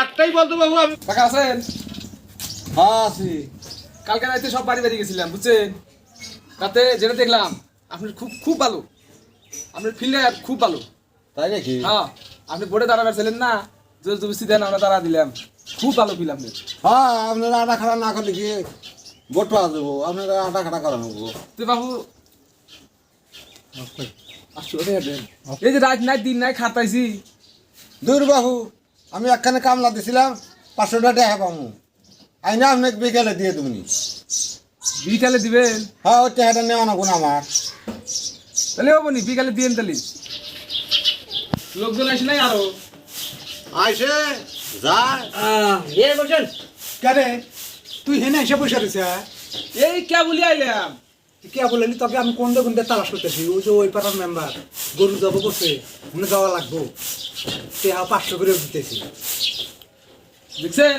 একটাই বলতো বাবু আমি। টাকা আছেন? হ্যাঁ আছি। কালকে রাতে সব বাড়ি বাড়ি গেছিলাম বুঝছেন? রাতে যেটা দেখলাম আপনি খুব খুব ভালো। আপনার ফিল্ডার খুব ভালো। তাই নাকি? হ্যাঁ আপনি বোর্ডে দাঁড়াবার ছিলেন না জোর জবস্তি দেন আমরা দাঁড়া দিলাম। খুব ভালো ফিল আপনি হ্যাঁ আপনারা আটা খাড়া না করলে কি ভোট পাওয়া যাব? আপনারা আটা খাড়া করা নেব তো বাবু। এই যে রাত নাই দিন নাই খাতাইছি দূর বাবু। আমি একখানে কামলা দিছিলাম পাঁচশো টাকা পাবো আইনা আপনাকে বিকেলে দিয়ে তুমি বিকালে দিবেন হ্যাঁ ওই টাকাটা নেওয়া না কোনো আমার। তাহলে হব নি বিকালে দিয়েন তাহলে। লোকজন আসে নাই আরও? আইসে যায়। এ বলছেন কেরে তুই হেনে এসে বসে রয়েছে এই কে বলি আইলাম। কে বললি তোকে আমি কোন কোন তালাশ করতেছি? ওই যে ওই পাড়ার মেম্বার গরু যাব করছে মনে যাওয়া লাগবো। টেহা পাঁচশো করে দিতেছি। দেখছেন?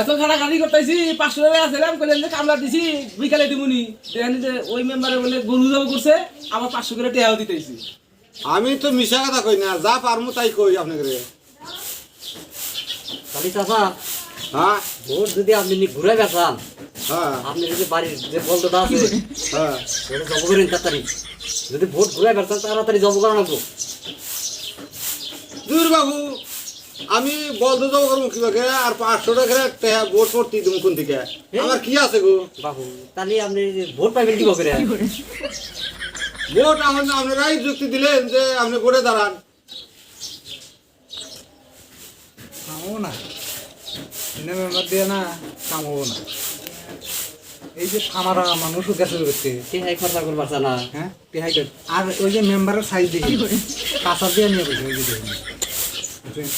এত খাটাখাটি করতেছি পাঁচশো টাকা আসলাম করলেন যে কামলা দিছি বিকালে দিবনি দেখেন যে ওই মেম্বারে বলে গরু জব করছে আবার পাঁচশো করে টেহাও দিতেছি। আমি তো মিশা কথা কই না যা পারমু তাই কই আপনাকে। কালি চাচা হ্যাঁ? ভোট যদি আপনি নি ঘুরে গেছান আপনি যদি বাড়ির যে বলতোটা আছে হ্যাঁ। জব করেন তাড়াতাড়ি। যদি ভোট ঘুরে গেছান তাড়াতাড়ি জব করা লাগবো দূর বাবু আমি বলদ যাব করব কীভাবে? আর পাঁচশো টাকা টেহা ভোট করতে দিব কোন দিকে? আমার কি আছে গো? বাবু তাহলে আপনি ভোট পাইবেন কি করে? ভোট আমার আপনারাই যুক্তি দিলেন যে আপনি ভোটে দাঁড়ান। না। দিয়ে না কাম হব না। এই যে সামারা মানুষও গেছে করতে টেহাই খরচা করবার না হ্যাঁ? কর আর ওই যে মেম্বারের সাইজ দেখি। কাঁচা দিয়ে নিয়ে বসে ওই যে দেখি।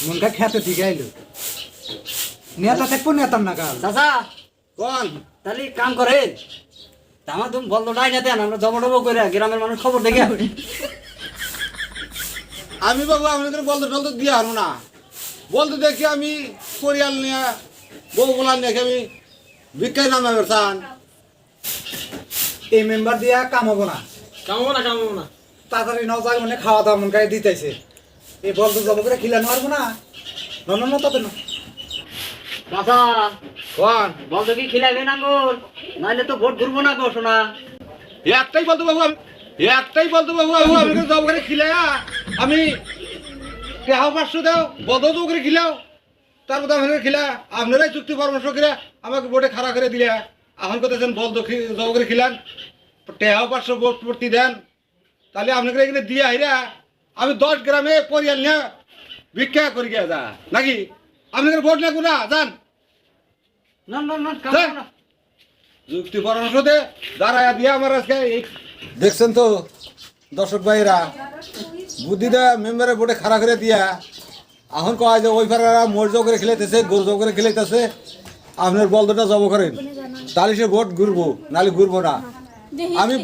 মনটা খেতে ঠিক আইলো। নেতা থাকব নেতার না কাল চাচা! কোন? তাহলে কাম করেন। আমার তুমি বলতোটাই না দেন আমরা জব টব করে গ্রামের মানুষ খবর দেখে আমি বাবু আপনাদের বলতে টলতে দিয়ে আনো না। বলতে দেখি আমি পরিয়াল নিয়ে বউ বলা নিয়ে আমি ভিক্ষায় নামে বেরসান এই মেম্বার দিয়া কাম হব না। কামাবো না কামাবো না। তাড়াতাড়ি নাও মানে খাওয়া দাওয়া মন গায়ে দিতেছে। এই বলতো জব করে খিলানো পারব না। নন না তত না। কোন? কি আঙ্গুর নাহলে তো ভোট ঘুরবো না গো শোনা একটাই বলতো বাবু আমি একটাই বলতো বাবু বাবু আমি জব করে খিলাইয়া আমি পাঁচশো দাও করে খিলাও। তারপর খিলা আপনারাই চুক্তি পরামর্শ করে আমাকে বোর্ডে খাড়া করে দিলে। এখন করতেছেন বল জব করে খিলান? টেহাও পাঁচশো ভর্তি দেন। তাহলে আপনাকে এখানে দিয়ে আইরা আমি দশ গ্রামে পরিয়াল নিয়ে ভিক্ষা করি গিয়ে যা। নাকি? আপনাদের ভোট লাগবো না যান। যুক্তি পরামর্শ দে দাঁড়ায় দিয়ে আমার আজকে দেখছেন তো দর্শক ভাইরা বুদ্ধি দেয়া মেম্বারে বোর্ডে খাড়া করে দিয়া এখন কয় যে ওই পাড়ারা মোর করে খেলাইতেছে গরু জব করে খেলাইতেছে আপনার বলদটা জব করেন। তাহলে সে ভোট ঘুরবো নাহলে ঘুরবো না। আমি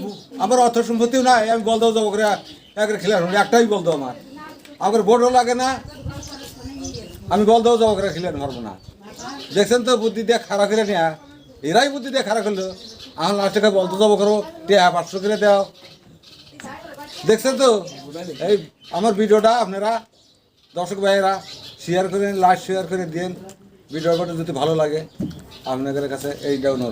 আমার অর্থ সম্পত্তিও নাই আমি বলদাও জব করে একরে খেলার একটাই বলতো আমার। আমার ভোটও লাগে না আমি বলদাও জব করে খেলার পারব না। দেখছেন তো বুদ্ধি দিয়ে খারাপ করে নেয়া। এরাই বুদ্ধি দিয়ে খারাপ করল। আমার লাস্ট টাকা বলতে যাব করো টিয়া পাঁচশো করে দেও। দেখছেন তো? এই আমার ভিডিওটা আপনারা দর্শক ভাইয়েরা শেয়ার করেন লাইক শেয়ার করে দিন। ভিডিওটা যদি ভালো লাগে আপনাদের কাছে এইটা অনুরোধ